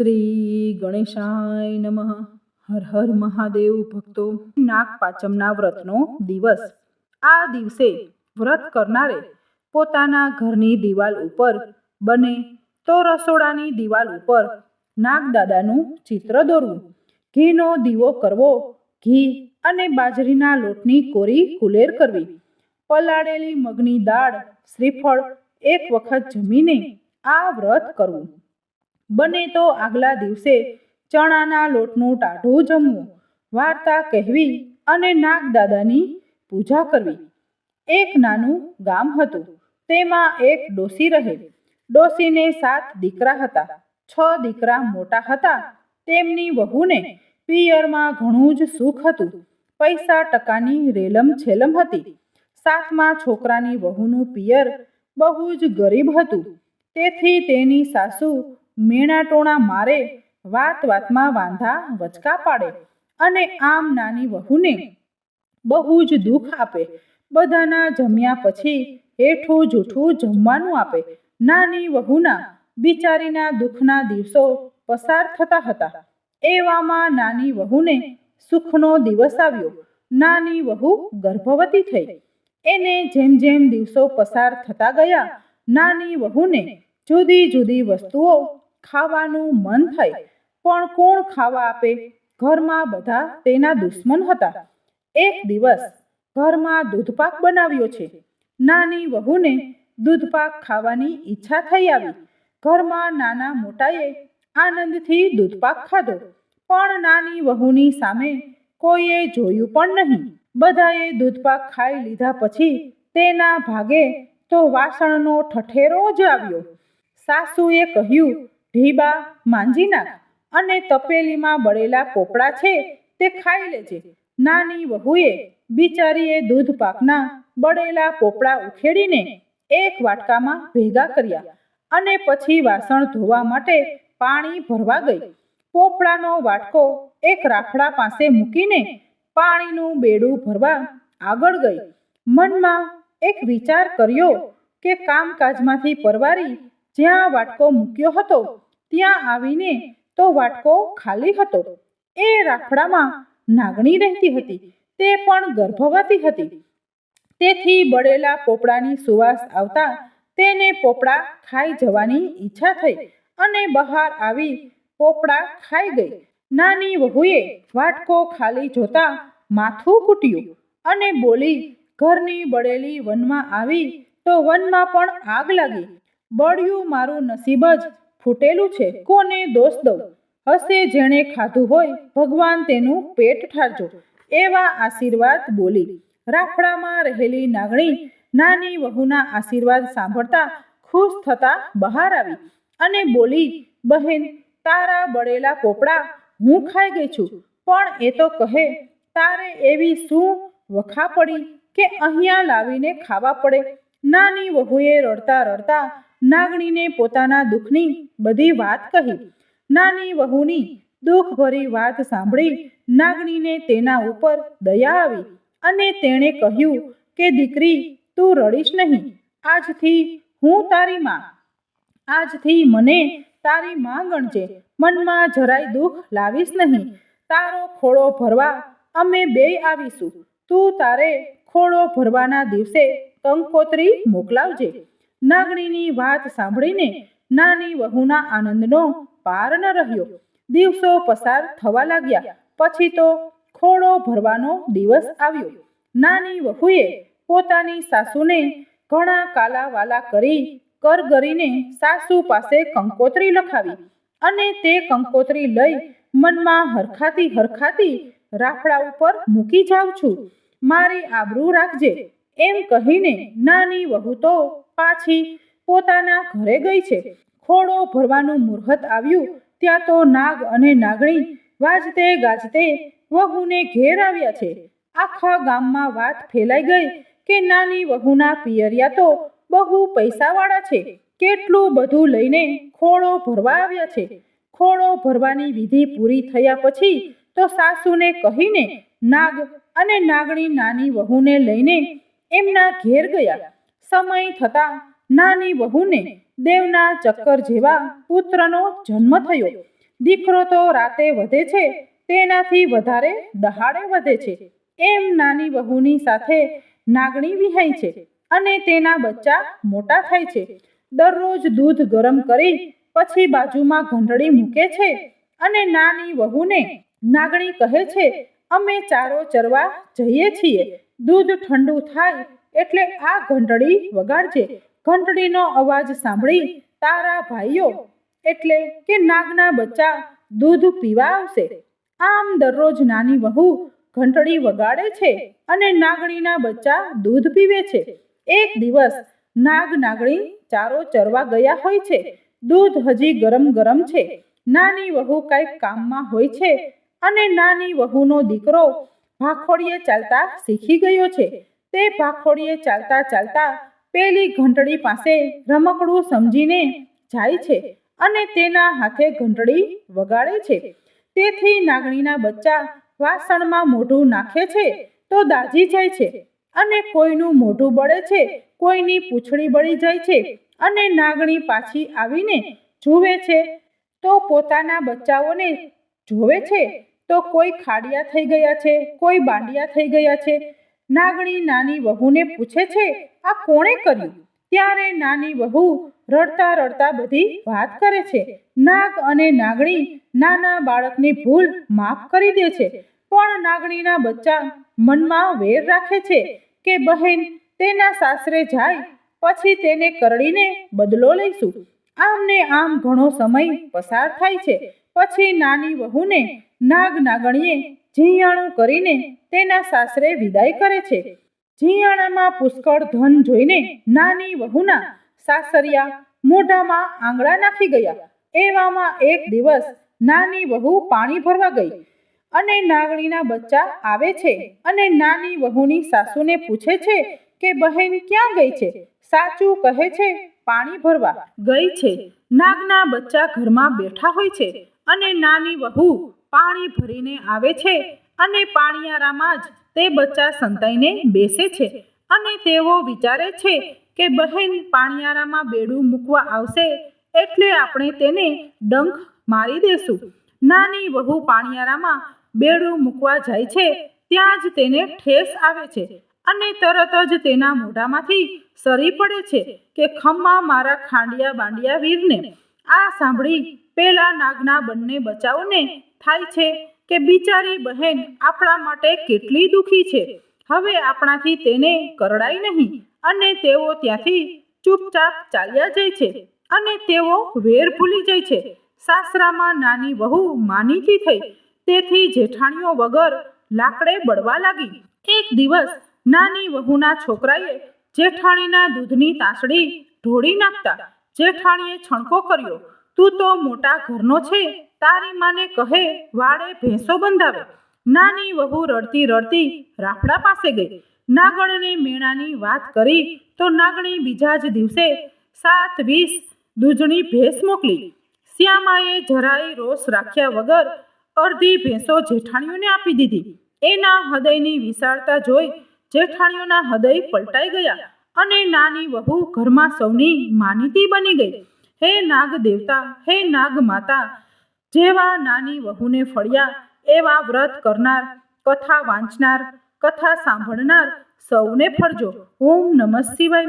શ્રી ગણેશાય નમઃ. હર હર મહાદેવ ભક્તો. નાગપાચમના વ્રતનો દિવસ. આ દિવસે વ્રત કરનારે પોતાના ઘરની દિવાલ ઉપર બને તો રસોડાની દિવાલ ઉપર નાગદાદાનું ચિત્ર દોરવું ઘીનો દીવો કરવો, ઘી અને બાજરીના લોટની કોરી કુલેર કરવી. પલાળેલી મગની દાળ, શ્રીફળ એક વખત જમીને આ વ્રત કરવું. બને તો આગલા દિવસે ચણાના લોટનું ટાઢું જમવું. વાર્તા કહેવી અને નાગદાદાની પૂજા કરવી. એક નાનું ગામ હતું. તેમાં એક ડોસી રહે. ડોસીને સાત દીકરા હતા. છ દીકરા મોટા હતા. તેમની વહુને પિયરમાં ઘણું જ સુખ હતું. પૈસા ટકાની રેલમ છેલમ હતી. સાતમા છોકરાની વહુનું પિયર બહુ જ ગરીબ હતું. તેથી તેની સાસુ મેણાટોણા મારે વાત વાતમાં વાંધા વચકા પાડે અને આમ નાની વહુને બહુ જ દુઃખ આપે. બધાના જમ્યા પછી હેઠું જૂઠું જમવાનું આપે. નાની વહુના બિચારીના દુઃખના દિવસો પસાર થતા હતા. એવામાં નાની વહુને સુખનો દિવસ આવ્યો. નાની વહુ ગર્ભવતી થઈ. એને જેમ જેમ દિવસો પસાર થતા ગયા, નાની વહુને જુદી જુદી વસ્તુઓ ખાવાનું મન થાય, પણ કોણ ખાવા આપે? ઘરમાં બધા તેના દુશ્મન હતા. એક દિવસ ઘરમાં દૂધપાક બનાવ્યો છે. નાની વહુને દૂધપાક ખાવાની ઈચ્છા થઈ આવી. ઘરમાં નાના મોટાએ આનંદથી દૂધપાક ખાધો, પણ નાની વહુની સામે કોઈએ જોયું પણ નહીં. બધાએ દૂધપાક ખાઈ લીધા પછી તેના ભાગે તો વાસણનો ઠઠેરો જ આવ્યો. સાસુએ કહ્યું ઢીબા માંજી અને તપેલીમાં બળેલા પોપડા છે તે ખાઈ લેજે. નાની વહુએ બિચારીએ દૂધ પાકના બળેલા પોપડા ઉખેડીને એક વાટકામાં ભેગા કર્યા અને પછી વાસણ ધોવા માટે પાણી ભરવા ગઈ. પોપડાનો વાટકો એક રાફડા પાસે મૂકીને પાણીનું બેડું ભરવા આગળ ગઈ. મનમાં એક વિચાર કર્યો કે કામકાજમાંથી પરવારી જ્યાં વાટકો મૂક્યો હતો, ત્યાં આવીને તો વાટકો ખાલી હતો. એ રાખડામાં નાગણી રહેતી હતી, તે પણ ગર્ભવતી હતી. તેથી બળેલા પોપડાની સુવાસ આવતા તેને પોપડા ખાઈ જવાની ઈચ્છા થઈ અને બહાર આવી પોપડા ખાઈ ગઈ. નાની વહુએ વાટકો ખાલી જોતા માથું કૂટ્યું અને બોલી, ઘરની બળેલી વનમાં આવી તો વનમાં પણ આગ લાગી. બળ્યું મારું નસીબ જ ફૂટેલું છે. કોને દોષ દઉં? હશે જેણે ખાધું હોય, ભગવાન તેનું પેટ ઠારજો. એવા આશીર્વાદ બોલી રાફડામાં રહેલી નાગણી નાની વહુના આશીર્વાદ સાંભળતા ખુશ થતા બહાર આવી અને બોલી, બહેન, તારા બળેલા પોપડા, હું ખાઈ ગઈ છું. પણ એ તો કહે, તારે એવી શું વખા પડી કે અહીંયા લાવીને ખાવા પડે? નાની વહુએ રડતા રડતા નાગણીને પોતાના દુઃખની બધી વાત કહી. નાની વહુની દુઃખભરી વાત સાંભળી નાગણીને તેના ઉપર દયા આવી અને તેણે કહ્યું કે, દીકરી, તું રડીશ નહીં. આજથી હું તારી માં. આજથી મને તારી માં ગણજે. મનમાં જરાય દુઃખ લાવીશ નહીં. તારો ખોળો ભરવા અમે બે આવીશું. તું તારે ખોળો ભરવાના દિવસે કંકોત્રી મોકલાવજે. નાગણીની વાત સાંભળીને નાની વહુના આનંદનો પાર ન રહ્યો. દિવસો પસાર થવા લાગ્યા. પછી તો ખોળો ભરવાનો દિવસ આવ્યો. નાની વહુએ પોતાની સાસુને ઘણા કાલાવાલા કરી કર કરીને સાસુ પાસે કંકોત્રી લખાવી અને તે કંકોત્રી લઈ મનમાં હરખાતી હરખાતી રાફડા ઉપર મૂકી જાઉં છું. મારી આબરૂ રાખજે. એમ કહીને નાની વહુ તો પાછી પોતાના ઘરે ગઈ છે. ખોડો ભરવાનું મુહૂર્ત આવ્યું, ત્યાં તો નાગ અને નાગણી વાજતે ગાજતે વહુને ઘેર આવ્યા છે. આખા ગામમાં વાત ફેલાઈ ગઈ કે નાની વહુના પિયરિયા તો બહુ પૈસાવાળા છે. કેટલું બધું લઈને ખોળો ભરવા આવ્યા છે. ખોળો ભરવાની વિધિ પૂરી થયા પછી તો સાસુને કહીને નાગ અને નાગણી નાની વહુને લઈને એમના ઘેર ગયા. સમય થતાં નાની વહુને દેવના ચક્કર જેવા પુત્રનો જન્મ થયો. દીકરો તો રાતે વધે છે, તેનાથી વધારે દહાડે વધે છે. એમ નાની વહુની સાથે નાગણી વિહાય છે અને તેના બચ્ચા મોટા થાય છે. દરરોજ દૂધ ગરમ કરી પછી બાજુમાં ઘંટડી મૂકે છે અને નાની વહુને નાગણી કહે છે, અમે ચારો ચરવા જઈએ છીએ. દૂધ ઠંડુ થાય એટલે આ ઘંટડી વગાડજે. ઘંટડીનો અવાજ સાંભળી, તારા ભાઈઓ, એટલે કે નાગના બચ્ચા, દૂધ પીવા આવશે. આમ દરરોજ નાની વહુ ઘંટડી વગાડે છે અને નાગણીના બચ્ચા દૂધ પીવે છે. એક દિવસ નાગ નાગણી ચારો ચરવા ગયા હોય છે. દૂધ હજી ગરમ ગરમ છે. નાની વહુ કંઈક કામમાં હોય છે અને નાની વહુનો દીકરો ભાખોડીએ ચાલતા શીખી ગયો છે. તે ભાખોડીએ ચાલતા ચાલતા પેલી ઘંટડી પાસે રમકડું સમજીને જાય છે અને તેના હાથે ઘંટડી વગાડે છે. તેથી નાગણીના બચ્ચા વાસણમાં મોઢું નાખે છે તો દાઝી જાય છે અને કોઈનું મોઢું બળે છે, કોઈની પૂંછડી બળી જાય છે અને નાગણી પાછી આવીને જુએ છે તો પોતાના બચ્ચાઓને જોવે છે તો કોઈ ખાડિયા થઈ ગયા છે, કોઈ બાંડિયા થઈ ગયા છે નાગણી નાની વહુને પૂછે છે, આ કોણે કર્યું? ત્યારે નાની વહુ રડતા રડતા બધી વાત કરે છે. નાગ અને નાગણી નાના બાળકની ભૂલ માફ કરી દે છે, પણ નાગણીના બચ્ચા મનમાં વેર રાખે છે કે, બહેન, તેના સાસરે જાય, પછી તેને કરડીને બદલો લઈશું. આમ ને આમ ઘણો સમય પસાર થાય છે. પછી નાની વહુને નાગ નાગણીએ ઝીયાણું કરીને તેના સાસરે વિદાય કરે છે. ઝીયાણામાં પુષ્કળ ધન જોઈને નાની વહુના સાસરિયા મોઢામાં આંગળા નાખી ગયા. એવામાં એક દિવસ નાની વહુ પાણી ભરવા ગઈ અને નાગણીના બચ્ચા આવે છે અને નાની વહુની સાસુને પૂછે છે કે બહેન ક્યાં ગઈ છે? સાચું કહે છે, પાણી ભરવા ગઈ છે. નાગના બચ્ચા ઘરમાં બેઠા હોય છે અને નાની વહુ પાણી ભરીને આવે છે અને પાણીયારામાં જ તે બચ્ચા સંતાઈને બેસે છે. અને તેઓ વિચારે છે કે બહેન પાણિયારામાં બેડું મૂકવા આવશે એટલે આપણે તેને ડંખ મારી દેશું. નાની વહુ પાણીયારામાં બેડું મૂકવા જાય છે ત્યાં જ તેને ઠેસ આવે છે અને તરત જ તેના મોઢામાંથી સરી પડે છે કે ખમ્મા મારા ખાંડિયા બાંડિયા વીરને. આ સાંભળી પેલા નાગના બંને બચાવને થાય છે કે બિચારી બહેન આપણા માટે કેટલી દુખી છે. હવે આપણાથી તેને કરડાય નહીં અને તેઓ ત્યાંથી ચૂપચાપ ચાલ્યા જાય છે અને તેઓ વેર ભૂલી જાય છે. સાસરામાં નાની વહુ માનીતી થઈ. તેથી જેઠાણીઓ વગર લાકડે બળવા લાગી. એક દિવસ નાની વહુના છોકરાએ જેઠાણીના દૂધની તાસડી ઢોળી નાખતા જેઠાણીએ છણકો કર્યો. તું તો મોટા ઘરનો છે. તારી માને કહે વાડે ભેંસો બંધાવે. નાની વહુ રડતી રડતી રાફડા પાસે ગઈ. નાગણને મેણાની વાત કરી તો નાગણી બીજા જ દિવસે સાત વીસ દૂજણી ભેંસ મોકલી. શ્યામાએ જરાય રોષ રાખ્યા વગર અડધી ભેંસો જેઠાણીઓને આપી દીધી. એના હૃદયની વિશાળતા જોઈ જેઠાણીઓના હૃદય પલટાઈ ગયા અને નાની વહુ ઘરમાં સૌની માનીતી બની ગઈ. હે નાગ દેવતા, હે નાગ માતા જેવા નાની વહુને ફળ્યા, એવા વ્રત કરનાર, કથા વાંચનાર, કથા સાંભળનાર સૌને ફળજો. ઓમ નમઃ શિવાય.